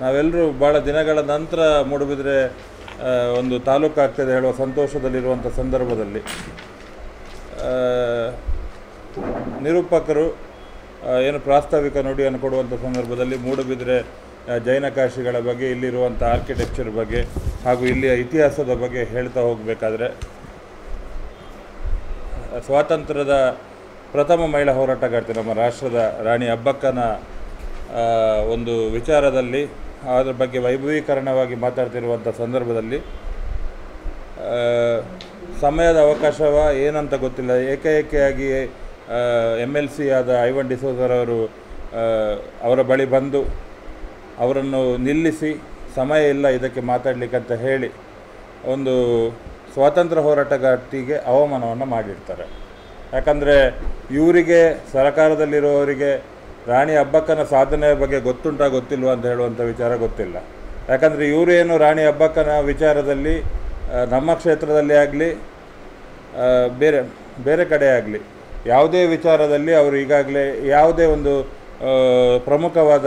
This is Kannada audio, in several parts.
ನಾವೆಲ್ಲರೂ ಭಾಳ ದಿನಗಳ ನಂತರ ಮೂಡುಬಿದ್ರೆ ಒಂದು ತಾಲೂಕು ಆಗ್ತದೆ ಹೇಳುವ ಸಂತೋಷದಲ್ಲಿರುವಂಥ ಸಂದರ್ಭದಲ್ಲಿ. ನಿರೂಪಕರು ಏನು ಪ್ರಾಸ್ತಾವಿಕ ನುಡಿಯನ್ನು ಕೊಡುವಂಥ ಸಂದರ್ಭದಲ್ಲಿ ಮೂಡುಬಿದ್ರೆ ಜೈನಕಾಶಿಗಳ ಜೈನ ಕಾಶಿಗಳ ಬಗ್ಗೆ, ಇಲ್ಲಿರುವಂಥ ಆರ್ಕಿಟೆಕ್ಚರ್ ಬಗ್ಗೆ, ಹಾಗೂ ಇಲ್ಲಿಯ ಇತಿಹಾಸದ ಬಗ್ಗೆ ಹೇಳ್ತಾ ಹೋಗಬೇಕಾದ್ರೆ ಸ್ವಾತಂತ್ರ್ಯದ ಪ್ರಥಮ ಮಹಿಳಾ ಹೋರಾಟಗಾರ್ತಿ ನಮ್ಮ ರಾಷ್ಟ್ರದ ರಾಣಿ ಅಬ್ಬಕ್ಕನ ಒಂದು ವಿಚಾರದಲ್ಲಿ ಅದರ ಬಗ್ಗೆ ವೈಭವೀಕರಣವಾಗಿ ಮಾತಾಡ್ತಿರುವಂಥ ಸಂದರ್ಭದಲ್ಲಿ ಸಮಯದ ಅವಕಾಶವ, ಏನಂತ ಗೊತ್ತಿಲ್ಲ. ಏಕಾಏಕಿಯಾಗಿ ಎಂ ಎಲ್ ಸಿ ಆದ ಐವನ್ ಡಿಸೋಜರವರು ಅವರ ಬಳಿ ಬಂದು ಅವರನ್ನು ನಿಲ್ಲಿಸಿ ಸಮಯ ಇಲ್ಲ ಇದಕ್ಕೆ ಮಾತಾಡಲಿಕ್ಕೆ ಅಂತ ಹೇಳಿ ಒಂದು ಸ್ವಾತಂತ್ರ್ಯ ಹೋರಾಟಗಾರ್ತಿಗೆ ಅವಮಾನವನ್ನು ಮಾಡಿರ್ತಾರೆ. ಯಾಕಂದರೆ, ಇವರಿಗೆ, ಸರ್ಕಾರದಲ್ಲಿರುವವರಿಗೆ ರಾಣಿ ಅಬ್ಬಕ್ಕನ ಸಾಧನೆಯ ಬಗ್ಗೆ ಗೊತ್ತುಂಟಾ ಗೊತ್ತಿಲ್ವಾ ಅಂತ ಹೇಳುವಂಥ ವಿಚಾರ ಗೊತ್ತಿಲ್ಲ. ಯಾಕಂದರೆ ಇವರೇನು ರಾಣಿ ಅಬ್ಬಕ್ಕನ ವಿಚಾರದಲ್ಲಿ ನಮ್ಮ ಕ್ಷೇತ್ರದಲ್ಲಿ ಆಗಲಿ ಬೇರೆ ಬೇರೆ ಕಡೆ ಆಗಲಿ, ಯಾವುದೇ ವಿಚಾರದಲ್ಲಿ ಅವರು ಈಗಾಗಲೇ ಯಾವುದೇ ಒಂದು ಪ್ರಮುಖವಾದ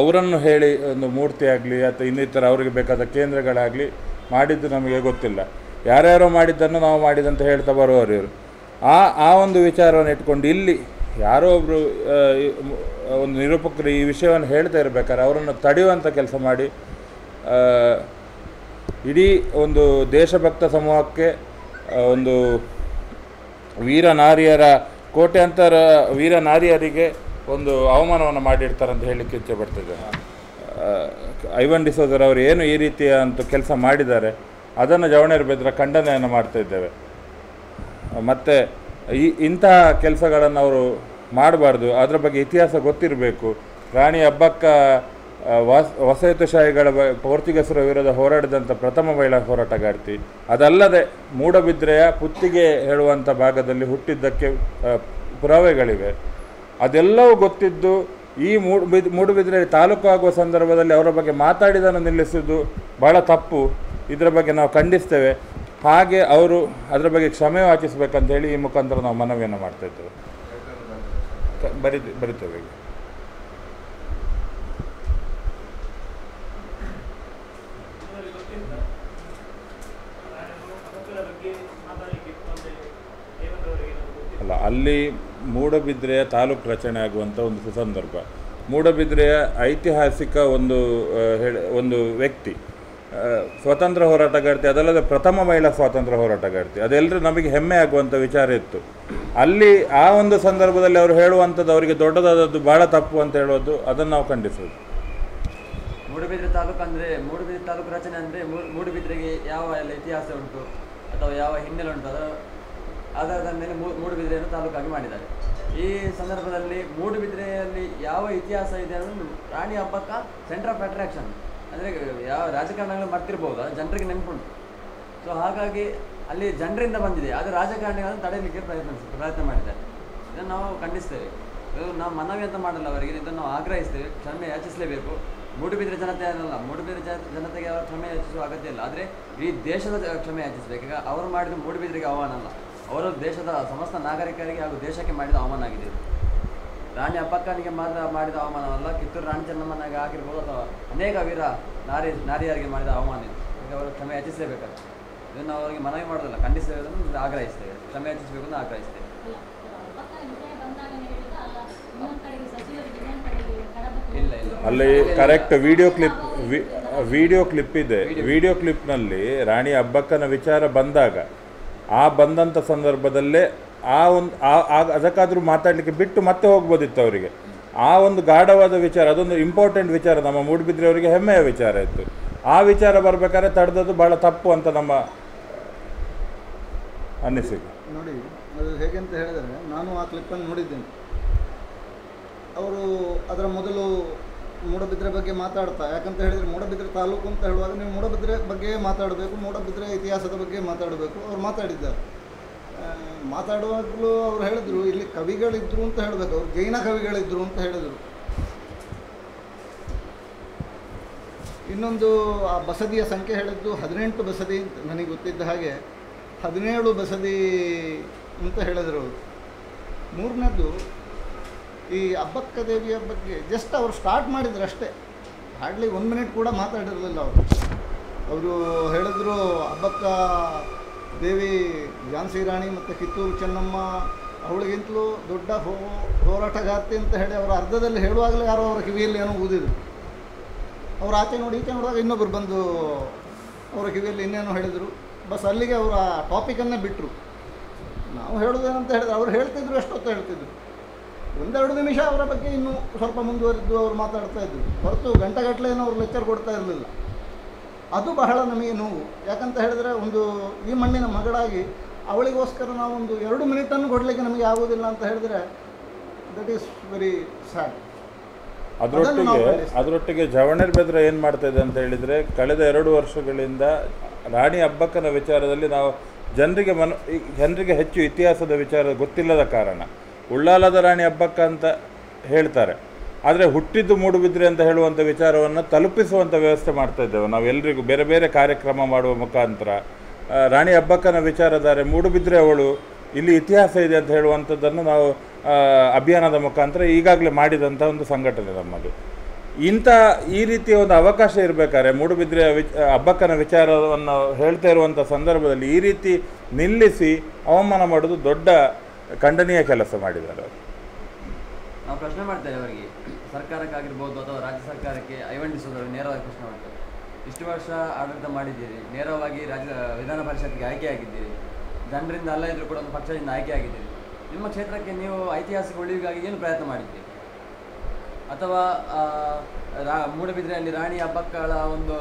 ಅವರನ್ನು ಹೇಳಿ ಒಂದು ಮೂರ್ತಿ ಆಗಲಿ ಅಥವಾ ಇನ್ನಿತರ ಅವರಿಗೆ ಬೇಕಾದ ಕೇಂದ್ರಗಳಾಗಲಿ ಮಾಡಿದ್ದು ನಮಗೆ ಗೊತ್ತಿಲ್ಲ. ಯಾರ್ಯಾರೋ ಮಾಡಿದ್ದನ್ನು ನಾವು ಮಾಡಿದಂತ ಹೇಳ್ತಾ ಬರುವವರು ಇವರು. ಆ ಆ ಒಂದು ವಿಚಾರವನ್ನು ಇಟ್ಕೊಂಡು ಇಲ್ಲಿ ಯಾರೋ ಒಬ್ಬರು ಒಂದು ನಿರೂಪಕರು ಈ ವಿಷಯವನ್ನು ಹೇಳ್ತಾ ಇರಬೇಕಾದ್ರೆ ಅವರನ್ನು ತಡೆಯುವಂಥ ಕೆಲಸ ಮಾಡಿ ಇಡೀ ಒಂದು ದೇಶಭಕ್ತ ಸಮೂಹಕ್ಕೆ ಒಂದು ವೀರ ನಾರಿಯರ, ಕೋಟ್ಯಾಂತರ ವೀರ ನಾರಿಯರಿಗೆ ಒಂದು ಅವಮಾನವನ್ನು ಮಾಡಿರ್ತಾರೆ ಅಂತ ಇಚ್ಛೆ ಪಡ್ತಿದ್ದೆ ಐವನ್ ಡಿಸೋದರ್ ಅವರು ಏನು ಈ ರೀತಿಯ ಅಂತ ಕೆಲಸ ಮಾಡಿದ್ದಾರೆ, ಅದನ್ನು ಜವಣೇರ್ ಬೆದ್ರ ಖಂಡನೆಯನ್ನು ಮಾಡ್ತಾ ಇದ್ದೇವೆ. ಮತ್ತು ಈ ಇಂತಹ ಕೆಲಸಗಳನ್ನು ಅವರು ಮಾಡಬಾರ್ದು. ಅದರ ಬಗ್ಗೆ ಇತಿಹಾಸ ಗೊತ್ತಿರಬೇಕು. ರಾಣಿ ಹಬ್ಬಕ್ಕ ವಾಸ್ ವಸಾಹತುಶಾಹಿಗಳ ಬ, ಪೋರ್ಚುಗೀಸರ ವಿರುದ್ಧ ಹೋರಾಡಿದಂಥ ಪ್ರಥಮ ಮಹಿಳಾ ಹೋರಾಟಗಾರ್ತಿ. ಅದಲ್ಲದೆ ಮೂಡಬಿದ್ರೆಯ ಪುತ್ತಿಗೆ ಹೇಳುವಂಥ ಭಾಗದಲ್ಲಿ ಹುಟ್ಟಿದ್ದಕ್ಕೆ ಪುರಾವೆಗಳಿವೆ. ಅದೆಲ್ಲವೂ ಗೊತ್ತಿದ್ದು, ಈ ಮೂಡುಬಿದ್ ಮೂಡುಬಿದ್ರೆ ತಾಲೂಕು ಆಗುವ ಸಂದರ್ಭದಲ್ಲಿ ಅವರ ಬಗ್ಗೆ ಮಾತಾಡಿದನ್ನು ನಿಲ್ಲಿಸುವುದು ಬಹಳ ತಪ್ಪು. ಇದರ ಬಗ್ಗೆ ನಾವು ಖಂಡಿಸ್ತೇವೆ. ಹಾಗೆ ಅವರು ಅದರ ಬಗ್ಗೆ ಕ್ಷಮೆ ವಾಚಿಸಬೇಕಂತೇಳಿ ಈ ಮುಖಾಂತರ ನಾವು ಮನವಿಯನ್ನು ಮಾಡ್ತಾ ಇದ್ದೇವೆ. ಕ- ಬರಿ ಬರಿತೇವೆ ಅಲ್ಲ, ಅಲ್ಲಿ ಮೂಡಬಿದ್ರೆಯ ತಾಲೂಕು ರಚನೆ ಆಗುವಂಥ ಒಂದು ಸುಸಂದರ್ಭ. ಮೂಡಬಿದ್ರೆಯ ಐತಿಹಾಸಿಕ ಒಂದು ಹೇಳಿ, ಒಂದು ವ್ಯಕ್ತಿ ಸ್ವಾತಂತ್ರ್ಯ ಹೋರಾಟಗಾರ್ತಿ ಅದಲ್ಲದೆ ಪ್ರಥಮ ಮಹಿಳಾ ಸ್ವಾತಂತ್ರ್ಯ ಹೋರಾಟಗಾರ್ತಿ ಅದೆಲ್ಲರೂ ನಮಗೆ ಹೆಮ್ಮೆ ಆಗುವಂಥ ವಿಚಾರ ಇತ್ತು. ಅಲ್ಲಿ ಆ ಒಂದು ಸಂದರ್ಭದಲ್ಲಿ ಅವರು ಹೇಳುವಂಥದ್ದು ಅವರಿಗೆ ದೊಡ್ಡದಾದದ್ದು ಭಾಳ ತಪ್ಪು ಅಂತ ಹೇಳೋದು, ಅದನ್ನು ನಾವು ಖಂಡಿಸೋದು ಮೂಡುಬಿದ್ರೆ ತಾಲೂಕು ಅಂದರೆ, ಮೂಡುಬಿದ್ರೆ ತಾಲೂಕು ರಚನೆ ಅಂದರೆ ಮೂಡುಬಿದ್ರೆಗೆ ಯಾವ ಎಲ್ಲ ಇತಿಹಾಸ ಉಂಟು, ಅಥವಾ ಯಾವ ಹಿನ್ನೆಲೆ ಉಂಟು, ಅದರ ಆಧಾರದ ಮೇಲೆ ಮೂಡುಬಿದ್ರೆಯನ್ನು ತಾಲೂಕಾಗಿ ಮಾಡಿದ್ದಾರೆ. ಈ ಸಂದರ್ಭದಲ್ಲಿ ಮೂಡುಬಿದ್ರೆಯಲ್ಲಿ ಯಾವ ಇತಿಹಾಸ ಇದೆ ಅನ್ನೋದು Rani Abbakka centre of attraction ಅಂದರೆ ಯಾವ ರಾಜಕಾರಣಿಗಳು ಮರ್ತಿರ್ಬೋದು? ಅದು ಜನರಿಗೆ ನೆನಪುಂಟು ಸೊ ಹಾಗಾಗಿ ಅಲ್ಲಿ ಜನರಿಂದ ಬಂದಿದೆ. ಆದರೆ ರಾಜಕಾರಣಿಗಳನ್ನು ತಡೆಯಲಿಕ್ಕೆ ಪ್ರಯತ್ನ ಪ್ರಯತ್ನ ಮಾಡಿದ್ದಾರೆ. ಇದನ್ನು ನಾವು ಖಂಡಿಸ್ತೇವೆ. ನಾವು ಮನವಿ ಅಂತ ಮಾಡಲ್ಲ ಅವರಿಗೆ. ಇದನ್ನು ನಾವು ಆಗ್ರಹಿಸ್ತೇವೆ. ಕ್ಷಮೆ ಯಾಚಿಸಲೇಬೇಕು. ಮೂಡುಬಿದ್ರೆ ಜನತೆ ಅನ್ನಲ್ಲ. ಮೂಡುಬಿದ್ರೆ ಜನತೆಗೆ ಅವರು ಕ್ಷಮೆ ಯಾಚಿಸುವ ಅಗತ್ಯ ಇಲ್ಲ. ಆದರೆ ಈ ದೇಶದ ಕ್ಷಮೆ ಯಾಚಿಸಬೇಕು ಈಗ ಅವರು ಮಾಡಿದ ಮೂಡುಬಿದ್ರಿಗೆ ಅವಮಾನ ಅಲ್ಲ. ಅವರು ದೇಶದ ಸಮಸ್ತ ನಾಗರಿಕರಿಗೆ ಹಾಗೂ ದೇಶಕ್ಕೆ ಮಾಡಿದ ಅವಮಾನ ಆಗಿದೆ. ರಾಣಿ ಅಪ್ಪಕ್ಕನಿಗೆ ಮಾತ್ರ ಮಾಡಿದ ಅವಮಾನವಲ್ಲ ಕಿತ್ತೂರು ರಾಣಿ ಚೆನ್ನಮ್ಮನಿಗೆ ಆಗಿರ್ಬೋದು ಅಥವಾ ಅನೇಕ ವೀರ ನಾರಿ ನಾರಿಯರಿಗೆ ಮಾಡಿದ ಅವಮಾನ ಇದು. ಈಗ ಅವರು ಕ್ಷಮೆ ಯಾಚಿಸಲೇಬೇಕಾಗ್ತದೆ ಇದನ್ನು ಅವರಿಗೆ ಮನವಿ ಮಾಡೋದಿಲ್ಲ. ಖಂಡಿಸಬೇಕಂದ್ರೆ ಆಗ್ರಹಿಸ್ತೇವೆ. ಕ್ಷಮೆ ಹೆಚ್ಚಿಸಬೇಕು ಅಂತ ಆಗ್ರಹಿಸ್ತೇವೆ. ಅಲ್ಲಿ correct video clip video clip ಇದೆ. ವಿಡಿಯೋ ಕ್ಲಿಪ್ನಲ್ಲಿ ರಾಣಿ ಅಬ್ಬಕ್ಕನ ವಿಚಾರ ಬಂದಾಗ ಆ ಬಂದಂಥ ಸಂದರ್ಭದಲ್ಲೇ ಆ ಒಂದು ಅದಕ್ಕಾದರೂ ಮಾತಾಡಲಿಕ್ಕೆ ಬಿಟ್ಟು ಮತ್ತೆ ಹೋಗ್ಬೋದಿತ್ತು ಅವರಿಗೆ. ಆ ಒಂದು ಗಾಢವಾದ ವಿಚಾರ, ಅದೊಂದು ಇಂಪಾರ್ಟೆಂಟ್ ವಿಚಾರ, ನಮ್ಮ ಮೂಡುಬಿದ್ರೆ ಅವರಿಗೆ ಹೆಮ್ಮೆಯ ವಿಚಾರ ಇತ್ತು. ಆ ವಿಚಾರ ಬರಬೇಕಾದ್ರೆ ತಡೆದದ್ದು ಭಾಳ ತಪ್ಪು ಅಂತ ನಮ್ಮ ಅನ್ನಿಸಿಕೆ ನೋಡಿ, ಅದು ಹೇಗೆ ಅಂತ ಹೇಳಿದರೆ, ನಾನು ಆ ಕ್ಲಿಪ್ಪನ್ನು ನೋಡಿದ್ದೇನೆ. ಅವರು ಅದರ ಮೊದಲು ಮೂಡಬಿದ್ರೆ ಬಗ್ಗೆ ಮಾತಾಡ್ತಾ, ಯಾಕಂತ ಹೇಳಿದರೆ ಮೂಡಬಿದ್ರೆ ತಾಲೂಕು ಅಂತ ಹೇಳುವಾಗ ನೀವು ಮೂಡಬಿದ್ರೆ ಬಗ್ಗೆ ಮಾತಾಡಬೇಕು, ಮೂಡಬಿದ್ರೆ ಇತಿಹಾಸದ ಬಗ್ಗೆ ಮಾತಾಡಬೇಕು, ಅವ್ರು ಮಾತಾಡಿದ್ದಾರೆ. ಮಾತಾಡುವಾಗಲೂ ಅವ್ರು ಹೇಳಿದ್ರು, ಇಲ್ಲಿ ಕವಿಗಳಿದ್ರು ಅಂತ ಹೇಳಬೇಕು. ಅವ್ರು ಜೈನ ಕವಿಗಳಿದ್ರು ಅಂತ ಹೇಳಿದರು. ಇನ್ನೊಂದು ಆ ಬಸದಿಯ ಸಂಖ್ಯೆ ಹೇಳಿದ್ದು ಹದಿನೆಂಟು ಬಸದಿ ಅಂತ ನನಗೆ ಗೊತ್ತಿದ್ದ ಹಾಗೆ ಹದಿನೇಳು ಬಸದಿ ಅಂತ ಹೇಳಿದರು ಅವರು. ಮೂರನೇದ್ದು ಈ ಅಬ್ಬಕ್ಕ ದೇವಿಯ ಬಗ್ಗೆ ಜಸ್ಟ್ ಅವರು ಸ್ಟಾರ್ಟ್ ಮಾಡಿದ್ರು ಅಷ್ಟೇ. ಹಾರ್ಡ್ಲಿ ಒಂದು ಮಿನಿಟ್ ಕೂಡ ಮಾತಾಡಿರಲಿಲ್ಲ ಅವರು. ಅವರು ಹೇಳಿದ್ರು ಹಬ್ಬಕ್ಕ ದೇವಿ ಝಾನ್ಸಿ ರಾಣಿ ಮತ್ತು ಕಿತ್ತೂರು ಚೆನ್ನಮ್ಮ, ಅವಳಿಗಿಂತಲೂ ದೊಡ್ಡ ಹೋ, ಹೋರಾಟಗಾರ್ತಿ ಅಂತ ಹೇಳಿ ಅವರ ಅರ್ಧದಲ್ಲಿ ಹೇಳುವಾಗಲೇ ಯಾರೋ ಅವರ ಕಿವಿಯಲ್ಲಿ ಏನೋ ಊದಿದ್ರು ಅವ್ರು ಆಚೆ ನೋಡಿ, ಈಚೆ ನೋಡುವಾಗ ಇನ್ನೊಬ್ಬರು ಬಂದು ಅವರ ಕಿವಿಯಲ್ಲಿ ಇನ್ನೇನೋ ಹೇಳಿದರು. ಬಸ್ ಅಲ್ಲಿಗೆ ಅವರ ಟಾಪಿಕನ್ನೇ ಬಿಟ್ಟರು ನಾವು ಹೇಳೋದೇನಂತ ಹೇಳಿದ್ರು ಅವ್ರು ಹೇಳ್ತಿದ್ರು ಎಷ್ಟೊತ್ತು ಹೇಳ್ತಿದ್ರು. ಒಂದೆರಡು ನಿಮಿಷ ಅವರ ಬಗ್ಗೆ ಇನ್ನೂ ಸ್ವಲ್ಪ ಮುಂದುವರಿದ್ದು ಅವ್ರು ಮಾತಾಡ್ತಾ ಇದ್ರು. ಹೊರತು ಗಂಟೆಗಟ್ಟಲೆ ಏನೋ ಅವ್ರು ಲೆಕ್ಚರ್ ಕೊಡ್ತಾ ಇರಲಿಲ್ಲ. ಅದು ಬಹಳ ನಮಗೆ ನೋವು. ಯಾಕಂತ ಹೇಳಿದ್ರೆ ಒಂದು ಈ ಮಣ್ಣಿನ ಮಗಳಾಗಿ ಅವಳಿಗೋಸ್ಕರ ನಾವೊಂದು ಎರಡು ಮಿನಿಟನ್ನು ಕೊಡಲಿಕ್ಕೆ ನಮಗೆ ಆಗೋದಿಲ್ಲ ಅಂತ ಹೇಳಿದ್ರೆ ದಟ್ ಈಸ್ ವೆರಿ ಸ್ಯಾಡ್ ನಾವು ಅದರೊಟ್ಟಿಗೆ ಅದರೊಟ್ಟಿಗೆ ಜವಣರ್ ಬೆದ್ರ ಏನು ಮಾಡ್ತಾ ಇದೆ ಅಂತ ಹೇಳಿದರೆ ಕಳೆದ ಎರಡು ವರ್ಷಗಳಿಂದ ರಾಣಿ ಹಬ್ಬಕ್ಕನ ವಿಚಾರದಲ್ಲಿ ನಾವು ಜನರಿಗೆ ಮನ ಜನರಿಗೆ ಹೆಚ್ಚು ಇತಿಹಾಸದ ವಿಚಾರ ಗೊತ್ತಿಲ್ಲದ ಕಾರಣ. ಉಳ್ಳಾಲದ ರಾಣಿ ಹಬ್ಬಕ್ಕ ಅಂತ ಹೇಳ್ತಾರೆ. ಆದರೆ ಹುಟ್ಟಿದ್ದು ಮೂಡುಬಿದ್ರೆ ಅಂತ ಹೇಳುವಂಥ ವಿಚಾರವನ್ನು ತಲುಪಿಸುವಂಥ ವ್ಯವಸ್ಥೆ ಮಾಡ್ತಾ ಇದ್ದೇವೆ. ನಾವು ಎಲ್ರಿಗೂ ಬೇರೆ ಬೇರೆ ಕಾರ್ಯಕ್ರಮ ಮಾಡುವ ಮುಖಾಂತರ ರಾಣಿ ಹಬ್ಬಕ್ಕನ ವಿಚಾರಧಾರೆ ಮೂಡುಬಿದ್ರೆ ಅವಳು ಇಲ್ಲಿ ಇತಿಹಾಸ ಇದೆ ಅಂತ ಹೇಳುವಂಥದ್ದನ್ನು ನಾವು ಅಭಿಯಾನದ ಮುಖಾಂತರ ಈಗಾಗಲೇ ಮಾಡಿದಂಥ ಒಂದು ಸಂಘಟನೆ ನಮ್ಮದು. ಇಂಥ ಈ ರೀತಿಯ ಒಂದು ಅವಕಾಶ ಇರಬೇಕಾದ್ರೆ ಮೂಡುಬಿದ್ರೆ ವಿಚ ಹಬ್ಬಕ್ಕನ ವಿಚಾರವನ್ನು ಹೇಳ್ತಾ ಇರುವಂಥ ಸಂದರ್ಭದಲ್ಲಿ ಈ ರೀತಿ ನಿಲ್ಲಿಸಿ ಅವಮಾನ ಮಾಡೋದು ದೊಡ್ಡ ಖಂಡನೀಯ ಕೆಲಸ ಮಾಡಿದ್ದಾರೆ ಅವರು. ನಾವು ಪ್ರಶ್ನೆ ಮಾಡ್ತೇವೆ ಅವರಿಗೆ. ಸರ್ಕಾರಕ್ಕಾಗಿರ್ಬೋದು ಅಥವಾ ರಾಜ್ಯ ಸರ್ಕಾರಕ್ಕೆ ಐವಂಡಿಸೋದ್ರಲ್ಲಿ ನೇರವಾಗಿ ಪ್ರಶ್ನೆ ಮಾಡ್ತಾರೆ ಇಷ್ಟು ವರ್ಷ ಆಡಳಿತ ಮಾಡಿದ್ದೀರಿ, ನೇರವಾಗಿ ರಾಜ್ಯ, ವಿಧಾನ ಪರಿಷತ್ಗೆ ಆಯ್ಕೆಯಾಗಿದ್ದೀರಿ ಜನರಿಂದ ಅಲ್ಲ ಇದ್ರೂ ಕೂಡ ಒಂದು ಪಕ್ಷದಿಂದ ಆಯ್ಕೆಯಾಗಿದ್ದೀರಿ ನಿಮ್ಮ ಕ್ಷೇತ್ರಕ್ಕೆ ನೀವು ಐತಿಹಾಸಿಕ ಉಳಿವಿಗಾಗಿ ಏನು ಪ್ರಯತ್ನ ಮಾಡಿದ್ದೀರಿ? ಅಥವಾ ರಾ, ಮೂಡಬಿದ್ರೆಯಲ್ಲಿ ರಾಣಿ ಹಬ್ಬಕ್ಕಳ ಒಂದು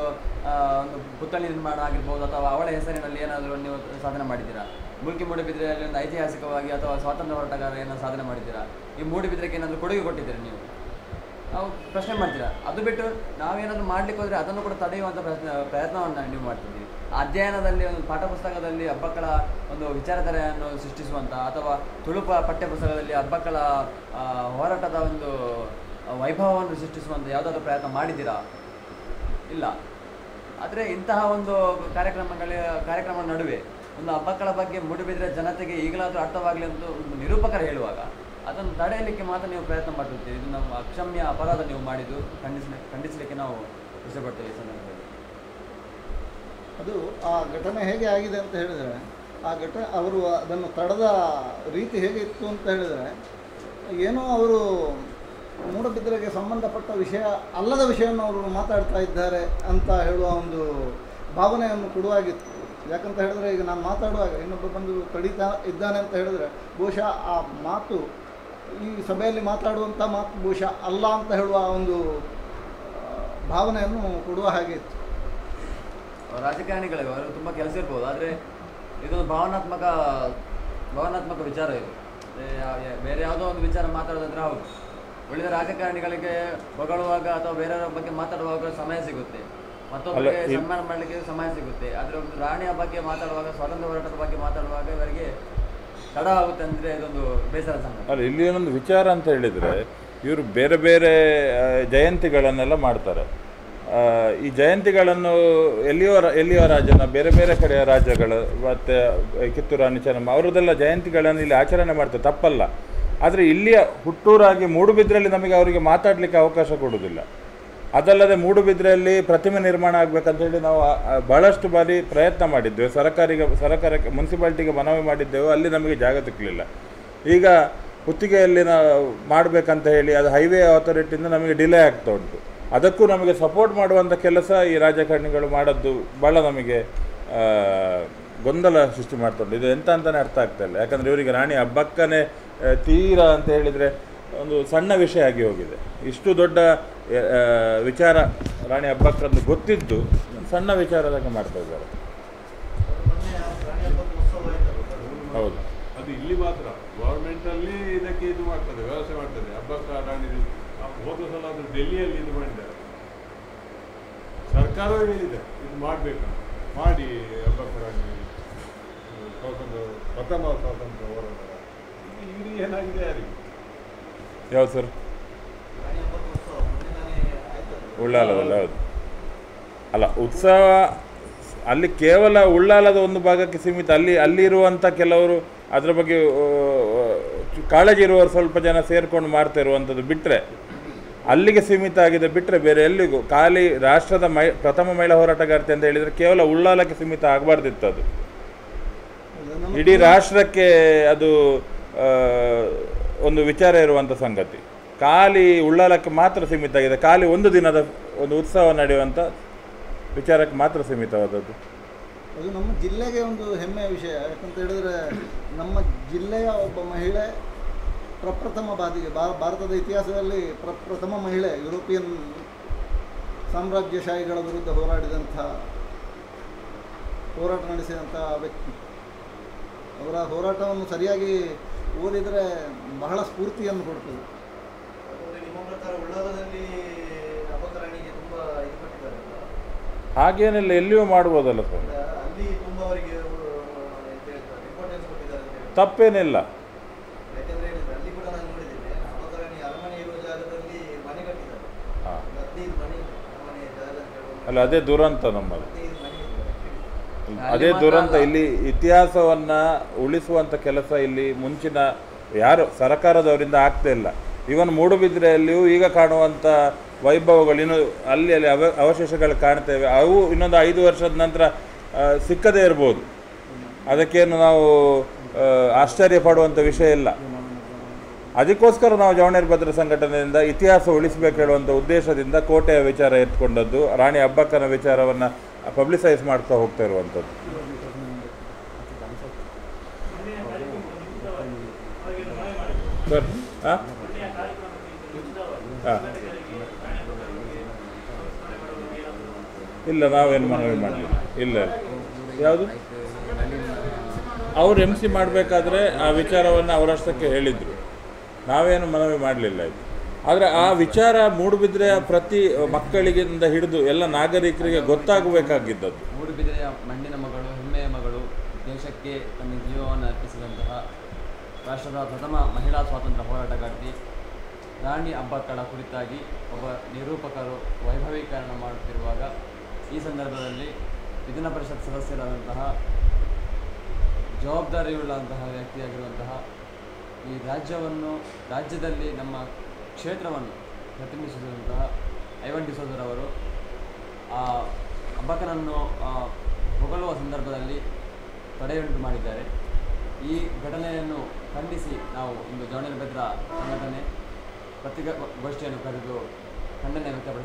ಒಂದು ಪುತ್ಥಳಿ ನಿರ್ಮಾಣ ಆಗಿರ್ಬೋದು ಅಥವಾ ಅವಳ ಹೆಸರಿನಲ್ಲಿ ಏನಾದರೂ ನೀವು ಸಾಧನೆ ಮಾಡಿದ್ದೀರಾ? ಮುಲ್ಕಿ ಮೂಡಬಿದ್ರೆಯಲ್ಲಿ ಒಂದು ಐತಿಹಾಸಿಕವಾಗಿ ಅಥವಾ ಸ್ವಾತಂತ್ರ್ಯ ಹೋರಾಟಗಾರ ಏನಾದ್ರು ಸಾಧನೆ ಮಾಡಿದ್ದೀರಾ? ಈ ಮೂಡಬಿದ್ರೆಗೆ ಏನಾದರೂ ಕೊಡುಗೆ ಕೊಟ್ಟಿದ್ದೀರಾ ನೀವು? ನಾವು ಪ್ರಶ್ನೆ ಮಾಡ್ತೀರಾ? ಅದು ಬಿಟ್ಟು ನಾವೇನಾದರೂ ಮಾಡ್ಲಿಕ್ಕೆ ಹೋದರೆ ಅದನ್ನು ಕೂಡ ತಡೆಯುವಂಥ ಪ್ರಶ್ನೆ, ಪ್ರಯತ್ನವನ್ನು ನೀವು ಮಾಡ್ತಿದ್ದೀವಿ ಅಧ್ಯಯನದಲ್ಲಿ ಒಂದು ಪಾಠ ಪುಸ್ತಕದಲ್ಲಿ ಹಬ್ಬಕ್ಕಳ ಒಂದು ವಿಚಾರಧಾರೆಯನ್ನು ಸೃಷ್ಟಿಸುವಂಥ ಅಥವಾ ತುಳು ಪಠ್ಯ ಪುಸ್ತಕದಲ್ಲಿ ಹಬ್ಬಕ್ಕಳ ಹೋರಾಟದ ಒಂದು ವೈಭವವನ್ನು ಸೃಷ್ಟಿಸುವಂಥ ಯಾವುದಾದ್ರೂ ಪ್ರಯತ್ನ ಮಾಡಿದ್ದೀರಾ? ಇಲ್ಲ. ಆದರೆ ಇಂತಹ ಒಂದು ಕಾರ್ಯಕ್ರಮಗಳ ಕಾರ್ಯಕ್ರಮ ನಡುವೆ ಒಂದು ಹಬ್ಬಗಳ ಬಗ್ಗೆ ಮೂಡಿಬಿದ್ರೆ ಜನತೆಗೆ ಈಗಲಾದರೂ ಅರ್ಥವಾಗಲಿ ಅಂತ ಒಂದು ನಿರೂಪಕರು ಹೇಳುವಾಗ ಅದನ್ನು ತಡೆಯಲಿಕ್ಕೆ ಮಾತ್ರ ನೀವು ಪ್ರಯತ್ನ ಮಾಡಿರ್ತೀರಿ ಇದು ನಮ್ಮ ಅಕ್ಷಮ್ಯ ಅಪರಾಧ ನೀವು ಮಾಡಿದ್ದು. ಖಂಡಿಸ ಖಂಡಿಸಲಿಕ್ಕೆ ನಾವು ಇಷ್ಟಪಡ್ತೇವೆ ಈ ಸಂದರ್ಭದಲ್ಲಿ. ಅದು ಆ ಘಟನೆ ಹೇಗೆ ಆಗಿದೆ ಅಂತ ಹೇಳಿದರೆ, ಆ ಘಟನೆ ಅವರು ಅದನ್ನು ತಡೆದ ರೀತಿ ಹೇಗೆ ಇತ್ತು ಅಂತ ಹೇಳಿದರೆ, ಏನೋ ಅವರು ಮೂಡಬಿದ್ರೆಗೆ ಸಂಬಂಧಪಟ್ಟ ವಿಷಯ ಅಲ್ಲದ ವಿಷಯವನ್ನು ಅವರು ಮಾತಾಡ್ತಾ ಇದ್ದಾರೆ ಅಂತ ಹೇಳುವ ಒಂದು ಭಾವನೆಯನ್ನು ಕೊಡುವಾಗಿತ್ತು. ಯಾಕಂತ ಹೇಳಿದ್ರೆ ಈಗ ನಾನು ಮಾತಾಡುವಾಗ ಇನ್ನೊಬ್ಬ ಬಂದು ತಡೀತಾ ಇದ್ದಾನೆ ಅಂತ ಹೇಳಿದ್ರೆ, ಬಹುಶಃ ಆ ಮಾತು ಈ ಸಭೆಯಲ್ಲಿ ಮಾತಾಡುವಂಥ ಮಾತು ಬಹುಶಃ ಅಲ್ಲ ಅಂತ ಹೇಳುವ ಒಂದು ಭಾವನೆಯನ್ನು ಕೊಡುವ ಹಾಗೆ ಇತ್ತು. ರಾಜಕಾರಣಿಗಳಿಗೆ ಅವರು ತುಂಬ ಕೆಲಸ ಇರ್ಬೋದು ಆದರೆ ಇದೊಂದು ಭಾವನಾತ್ಮಕ ಭಾವನಾತ್ಮಕ ವಿಚಾರ ಇದು. ಬೇರೆ ಯಾವುದೋ ಒಂದು ವಿಚಾರ ಮಾತಾಡೋದಂದ್ರೆ ಹೌದು. ಉಳಿದ ರಾಜಕಾರಣಿಗಳಿಗೆ ಹೊಗಳುವಾಗ ಅಥವಾ ಬೇರೆಯವರ ಬಗ್ಗೆ ಮಾತಾಡುವಾಗ ಸಮಯ ಸಿಗುತ್ತೆ. ಮತ್ತೊಬ್ಬರಿಗೆ ಸನ್ಮಾನ ಮಾಡಲಿಕ್ಕೆ ಸಮಯ ಸಿಗುತ್ತೆ. ಆದರೆ ಒಂದು ರಾಣಿಯ ಬಗ್ಗೆ ಮಾತಾಡುವಾಗ ಸ್ವಾತಂತ್ರ್ಯ ಹೋರಾಟದ ಬಗ್ಗೆ ಮಾತಾಡುವಾಗ ತಡ ಆಗುತ್ತೆ ಅಂದರೆ ಅಲ್ಲ, ಇಲ್ಲಿ ಏನೊಂದು ವಿಚಾರ ಅಂತ ಹೇಳಿದರೆ, ಇವರು ಬೇರೆ ಬೇರೆ ಜಯಂತಿಗಳನ್ನೆಲ್ಲ ಮಾಡ್ತಾರೆ. ಈ ಜಯಂತಿಗಳನ್ನು ಎಲ್ಲಿಯೋ ಎಲ್ಲಿಯೋ ರಾಜನ ಬೇರೆ ಬೇರೆ ಕಡೆಯ ರಾಜ್ಯಗಳು, ಮತ್ತು ಕಿತ್ತೂರು ರಾಣಿ ಚೆನ್ನಮ್ಮ ಅವರದೆಲ್ಲ ಜಯಂತಿಗಳನ್ನು ಇಲ್ಲಿ ಆಚರಣೆ ಮಾಡ್ತಾರೆ, ತಪ್ಪಲ್ಲ. ಆದರೆ ಇಲ್ಲಿಯ ಹುಟ್ಟೂರಾಗಿ ಮೂಡುಬಿದ್ರಲ್ಲಿ ನಮಗೆ ಅವರಿಗೆ ಮಾತಾಡಲಿಕ್ಕೆ ಅವಕಾಶ ಕೊಡುವುದಿಲ್ಲ. ಅದಲ್ಲದೆ ಮೂಡುಬಿದ್ರೆಯಲ್ಲಿ ಪ್ರತಿಮೆ ನಿರ್ಮಾಣ ಆಗಬೇಕಂತ ಹೇಳಿ ನಾವು ಬಹಳಷ್ಟು ಬಾರಿ ಪ್ರಯತ್ನ ಮಾಡಿದ್ದೆವು. ಸರ್ಕಾರಿಗೆ, ಸರ್ಕಾರಕ್ಕೆ, ಮುನ್ಸಿಪಾಲ್ಟಿಗೆ ಮನವಿ ಮಾಡಿದ್ದೆವು. ಅಲ್ಲಿ ನಮಗೆ ಜಾಗ ಸಿಕ್ಕಲಿಲ್ಲ ಈಗ ಗುತ್ತಿಗೆಯಲ್ಲಿ ನಾವು ಮಾಡಬೇಕಂತ ಹೇಳಿ ಅದು ಹೈವೇ ಅಥಾರಿಟಿಯಿಂದ ನಮಗೆ ಡಿಲೇ ಆಗ್ತಾ ಉಂಟು. ಅದಕ್ಕೂ ನಮಗೆ ಸಪೋರ್ಟ್ ಮಾಡುವಂಥ ಕೆಲಸ ಈ ರಾಜಕಾರಣಿಗಳು ಮಾಡೋದು ಭಾಳ ನಮಗೆ ಗೊಂದಲ ಸೃಷ್ಟಿ ಮಾಡ್ತಾ ಉಂಟು. ಇದು ಎಂತ ಅಂತಲೇ ಅರ್ಥ ಆಗ್ತಾ ಇಲ್ಲ. ಯಾಕಂದರೆ ಇವರಿಗೆ ರಾಣಿ ಹಬ್ಬಕ್ಕನೇ ತೀರ ಅಂತ ಹೇಳಿದರೆ ಒಂದು ಸಣ್ಣ ವಿಷಯ ಆಗಿ ಹೋಗಿದೆ. ಇಷ್ಟು ದೊಡ್ಡ ವಿಚಾರ ರಾಣಿ ಹಬ್ಬಕ್ಕಂದು ಗೊತ್ತಿದ್ದು ಸಣ್ಣ ವಿಚಾರದಾಗ ಮಾಡ್ತಾ ಇದ್ದಾರೆ. ಹೌದು. ಅದು ಇಲ್ಲಿ ಮಾತ್ರ. ಗೌರ್ಮೆಂಟ್ ಅಲ್ಲಿ ಇದಕ್ಕೆ ಇದು ಮಾಡ್ತದೆ ವ್ಯವಸ್ಥೆ ಮಾಡ್ತದೆ. ಹಬ್ಬಕ್ಕ ರಾಣಿ ಹೋದ ಸಲ ಅದು ಡೆಲ್ಲಿಯಲ್ಲಿ ಇದು ಮಾಡಿದ್ದಾರೆ. ಸರ್ಕಾರವೇ ಹೇಳಿದೆ ಇದು ಮಾಡಬೇಕು. ಮಾಡಿ ಹಬ್ಬಕ್ಕ ರಾಣಿ. ಸ್ವಾತಂತ್ರ್ಯ ಪ್ರಥಮ ಸ್ವಾತಂತ್ರ್ಯ ಹೋರಾಟ. ಇಲ್ಲಿ ಏನಾಗಿದೆ ಯಾರಿಗೆ? ಯಾವ ಸರ್? ಉಳ್ಳಾಲದಲ್ಲಿ ಹೌದು. ಅಲ್ಲ, ಉತ್ಸವ ಅಲ್ಲಿ ಕೇವಲ ಉಳ್ಳಾಲದ ಒಂದು ಭಾಗಕ್ಕೆ ಸೀಮಿತ, ಅಲ್ಲಿ ಅಲ್ಲಿರುವಂಥ ಕೆಲವರು ಅದರ ಬಗ್ಗೆ ಕಾಳಜಿ ಇರುವವರು ಸ್ವಲ್ಪ ಜನ ಸೇರಿಕೊಂಡು ಮಾಡ್ತಾ ಇರುವಂಥದ್ದು ಬಿಟ್ಟರೆ ಅಲ್ಲಿಗೆ ಸೀಮಿತ ಆಗಿದೆ ಬಿಟ್ಟರೆ ಬೇರೆ ಎಲ್ಲಿಗೂ. ಖಾಲಿ ರಾಷ್ಟ್ರದ ಮೈ, ಪ್ರಥಮ ಮಹಿಳಾ ಹೋರಾಟಗಾರ್ತಿ ಅಂತ ಹೇಳಿದರೆ ಕೇವಲ ಉಳ್ಳಾಲಕ್ಕೆ ಸೀಮಿತ ಆಗಬಾರ್ದಿತ್ತು ಅದು. ಇಡೀ ರಾಷ್ಟ್ರಕ್ಕೆ ಅದು ಒಂದು ವಿಚಾರ ಇರುವಂಥ ಸಂಗತಿ. ಖಾಲಿ ಉಳ್ಳಾಲಕ್ಕೆ ಮಾತ್ರ ಸೀಮಿತ ಆಗಿದೆ ಖಾಲಿ ಒಂದು ದಿನದ ಒಂದು ಉತ್ಸವ ನಡೆಯುವಂಥ ವಿಚಾರಕ್ಕೆ ಮಾತ್ರ ಸೀಮಿತವಾದದ್ದು. ಅದು ನಮ್ಮ ಜಿಲ್ಲೆಗೆ ಒಂದು ಹೆಮ್ಮೆಯ ವಿಷಯ. ಯಾಕಂತ ಹೇಳಿದ್ರೆ ನಮ್ಮ ಜಿಲ್ಲೆಯ ಒಬ್ಬ ಮಹಿಳೆ ಪ್ರಪ್ರಥಮ ಬಾದಿಗೆ ಭಾರತದ ಇತಿಹಾಸದಲ್ಲಿ ಪ್ರಪ್ರಥಮ ಮಹಿಳೆ ಯುರೋಪಿಯನ್ ಸಾಮ್ರಾಜ್ಯಶಾಹಿಗಳ ವಿರುದ್ಧ ಹೋರಾಡಿದಂಥ, ಹೋರಾಟ ನಡೆಸಿದಂಥ ವ್ಯಕ್ತಿ. ಅವರ ಹೋರಾಟವನ್ನು ಸರಿಯಾಗಿ ಓದಿದರೆ ಬಹಳ ಸ್ಫೂರ್ತಿಯನ್ನು ಕೊಡ್ತದೆ ಅಂದ್ರೆ ನಿಮ್ಮ ಪ್ರಕಾರ ಉಳ್ಳಾಲದಲ್ಲಿ ಅಪಕರಣಿಗೆ ತುಂಬಾ ಇದು ಕೊಟ್ಟಿದ್ದಾರಲ್ಲ ಹಾಗೇನಿಲ್ಲ ಎಲ್ಲಿಯೂ ಮಾಡ್ಬೋದಲ್ಲ ಸರ್. ತಪ್ಪೇನಿಲ್ಲ. ಅಲ್ಲ ಅದೇ ದುರಂತ ನಮ್ಮದು. ಅದೇ ದುರಂತ. ಇಲ್ಲಿ ಇತಿಹಾಸವನ್ನ ಉಳಿಸುವಂತ ಕೆಲಸ ಇಲ್ಲಿ ಮುಂಚಿನ ಯಾರು ಸರ್ಕಾರದವರಿಂದ ಆಗ್ತಾ ಇಲ್ಲ. ಇವನ್ ಮೂಡುಬಿದ್ರೆಯಲ್ಲಿಯೂ ಈಗ ಕಾಣುವಂಥ ವೈಭವಗಳು ಇನ್ನು ಅಲ್ಲಿ ಅಲ್ಲಿ ಅವ, ಅವಶೇಷಗಳು ಕಾಣ್ತೇವೆ. ಅವು ಇನ್ನೊಂದು ಐದು ವರ್ಷದ ನಂತರ ಸಿಕ್ಕದೇ ಇರ್ಬೋದು. ಅದಕ್ಕೇನು ನಾವು ಆಶ್ಚರ್ಯ ಪಡುವಂಥ ವಿಷಯ ಇಲ್ಲ. ಅದಕ್ಕೋಸ್ಕರ ನಾವು ಜವಣೇರ್ ಭದ್ರ ಸಂಘಟನೆಯಿಂದ ಇತಿಹಾಸ ಉಳಿಸಬೇಕು ಹೇಳುವಂಥ ಉದ್ದೇಶದಿಂದ ಕೋಟೆಯ ವಿಚಾರ ಎತ್ಕೊಂಡದ್ದು, ರಾಣಿ ಅಬ್ಬಕ್ಕನ ವಿಚಾರವನ್ನು ಪಬ್ಲಿಸೈಸ್ ಮಾಡ್ತಾ ಹೋಗ್ತಾ ಇರುವಂಥದ್ದು ಸರ್ ಹಾಂ ಹಾಂ ಇಲ್ಲ, ನಾವೇನು ಮನವಿ ಮಾಡಲಿಲ್ಲ. ಇಲ್ಲ ಯಾವುದು? ಅವ್ರು ಎಂ ಸಿ ಮಾಡಬೇಕಾದ್ರೆ ಆ ವಿಚಾರವನ್ನು ಅವರಷ್ಟಕ್ಕೆ ಹೇಳಿದರು. ನಾವೇನು ಮನವಿ ಮಾಡಲಿಲ್ಲ ಇದು. ಆದರೆ ಆ ವಿಚಾರ ಮೂಡುಬಿದ್ರೆಯ ಪ್ರತಿ ಮಕ್ಕಳಿಗಿಂದ ಹಿಡಿದು ಎಲ್ಲ ನಾಗರಿಕರಿಗೆ ಗೊತ್ತಾಗಬೇಕಾಗಿದ್ದದ್ದು. ಮೂಡುಬಿದ್ರೆಯ ಮಣ್ಣಿನ ಮಗಳು, ಹೆಮ್ಮೆಯ ಮಗಳು, ದೇಶಕ್ಕೆ ತನ್ನ ಜೀವವನ್ನು ಅರ್ಪಿಸಿದಂತಹ ರಾಷ್ಟ್ರದ ಪ್ರಥಮ ಮಹಿಳಾ ಸ್ವಾತಂತ್ರ್ಯ ಹೋರಾಟಗಾರ್ತಿ ರಾಣಿ ಅಬ್ಬಕ್ಕಳ ಕುರಿತಾಗಿ ಒಬ್ಬ ನಿರೂಪಕರು ವೈಭವೀಕರಣ ಮಾಡುತ್ತಿರುವಾಗ ಈ ಸಂದರ್ಭದಲ್ಲಿ ವಿಧಾನ ಪರಿಷತ್ ಸದಸ್ಯರಾದಂತಹ ಜವಾಬ್ದಾರಿಯುಳ್ಳಂತಹ ವ್ಯಕ್ತಿಯಾಗಿರುವಂತಹ ಈ ರಾಜ್ಯವನ್ನು ರಾಜ್ಯದಲ್ಲಿ ನಮ್ಮ ಕ್ಷೇತ್ರವನ್ನು ಪ್ರತಿನಿಧಿಸಿದಂತಹ ಐವನ್ ಡಿಸೋದರವರು ಆ ಅಬ್ಬಕ್ಕನನ್ನು ಆ, ಹೊಗಳುವ ಸಂದರ್ಭದಲ್ಲಿ ತಡೆಯುಂಟು ಮಾಡಿದ್ದಾರೆ. ಈ ಘಟನೆಯನ್ನು ಖಂಡಿಸಿ ನಾವು ಇಂದು ಜವಣೇರ ಸಂಘಟನೆ ಪತ್ರಿಕಾಗೋಷ್ಠಿಯನ್ನು ಕರೆದು ಖಂಡನೆ ವ್ಯಕ್ತಪಡಿಸಿದ್ದೇವೆ